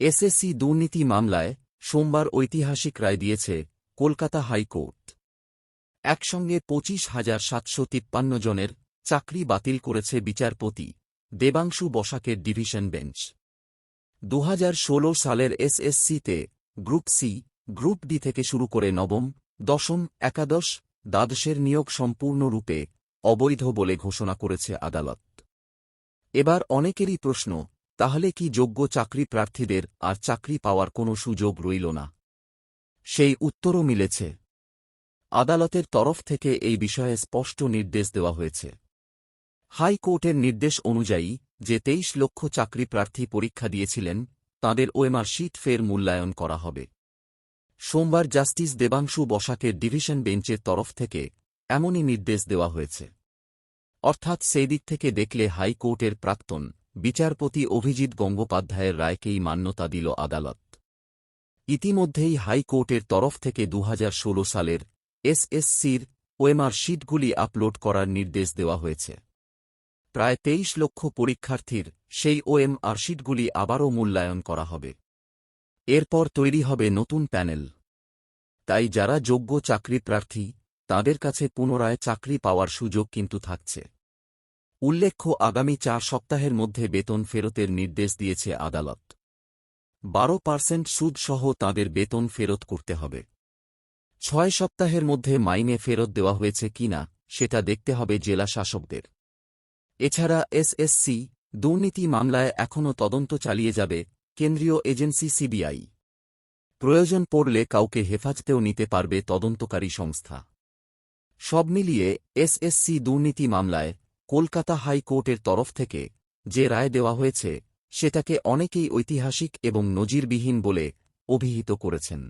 SSC দুর্নীতি মামলায় সোমবার ঐতিহাসিক রায় দিয়েছে কলকাতা হাইকোর্ট। একসঙ্গে পঁচিশ হাজার সাতশো তিপ্পান্ন জনের চাকরি বাতিল করেছে বিচারপতি দেবাংশু বসাকের ডিভিশন বেঞ্চ। দু হাজার ষোল সালের এসএসসিতে গ্রুপ সি, গ্রুপ ডি থেকে শুরু করে নবম, দশম, একাদশ, দ্বাদশের নিয়োগ সম্পূর্ণরূপে অবৈধ বলে ঘোষণা করেছে আদালত। এবার অনেকেরই প্রশ্ন তাহলে কি যোগ্য চাকরি প্রার্থীদের আর চাকরি পাওয়ার কোনো সুযোগ রইল না? সেই উত্তরও মিলেছে। আদালতের তরফ থেকে এই বিষয়ে স্পষ্ট নির্দেশ দেওয়া হয়েছে। হাইকোর্টের নির্দেশ অনুযায়ী যে তেইশ লক্ষ চাকরি প্রার্থী পরীক্ষা দিয়েছিলেন, তাঁদের ওএমআর শিট ফের মূল্যায়ন করা হবে। সোমবার জাস্টিস দেবাংশু বসাকের ডিভিশন বেঞ্চের তরফ থেকে এমনই নির্দেশ দেওয়া হয়েছে। অর্থাৎ সেই দিক থেকে দেখলে হাইকোর্টের প্রাক্তন বিচারপতি অভিজিৎ গঙ্গোপাধ্যায়ের রায়কেই মান্যতা দিল আদালত। ইতিমধ্যেই হাইকোর্টের তরফ থেকে দু হাজার ষোলো সালের এসএসসির ওএমআর শিটগুলি আপলোড করার নির্দেশ দেওয়া হয়েছে। প্রায় তেইশ লক্ষ পরীক্ষার্থীর সেই ওএমআর শিটগুলি আবারও মূল্যায়ন করা হবে। এরপর তৈরি হবে নতুন প্যানেল। তাই যারা যোগ্য চাকরি প্রার্থী, তাদের কাছে পুনরায় চাকরি পাওয়ার সুযোগ কিন্তু থাকছে। উল্লেখ্য, আগামী চার সপ্তাহের মধ্যে বেতন ফেরতের নির্দেশ দিয়েছে আদালত। বারো পার্সেন্ট সুদসহ তাঁদের বেতন ফেরত করতে হবে। ছয় সপ্তাহের মধ্যে মাইনে ফেরত দেওয়া হয়েছে কিনা সেটা দেখতে হবে জেলা শাসকদের। এছাড়া এসএসসি, দুর্নীতি মামলায় এখনও তদন্ত চালিয়ে যাবে কেন্দ্রীয় এজেন্সি সিবিআই। প্রয়োজন পড়লে কাউকে হেফাজতেও নিতে পারবে তদন্তকারী সংস্থা। সব মিলিয়ে এসএসসি দুর্নীতি মামলায় কলকাতা হাইকোর্টের তরফ থেকে যে রায় দেওয়া হয়েছে, সেটাকে অনেকেই ঐতিহাসিক এবং নজিরবিহীন বলে অভিহিত করেছেন।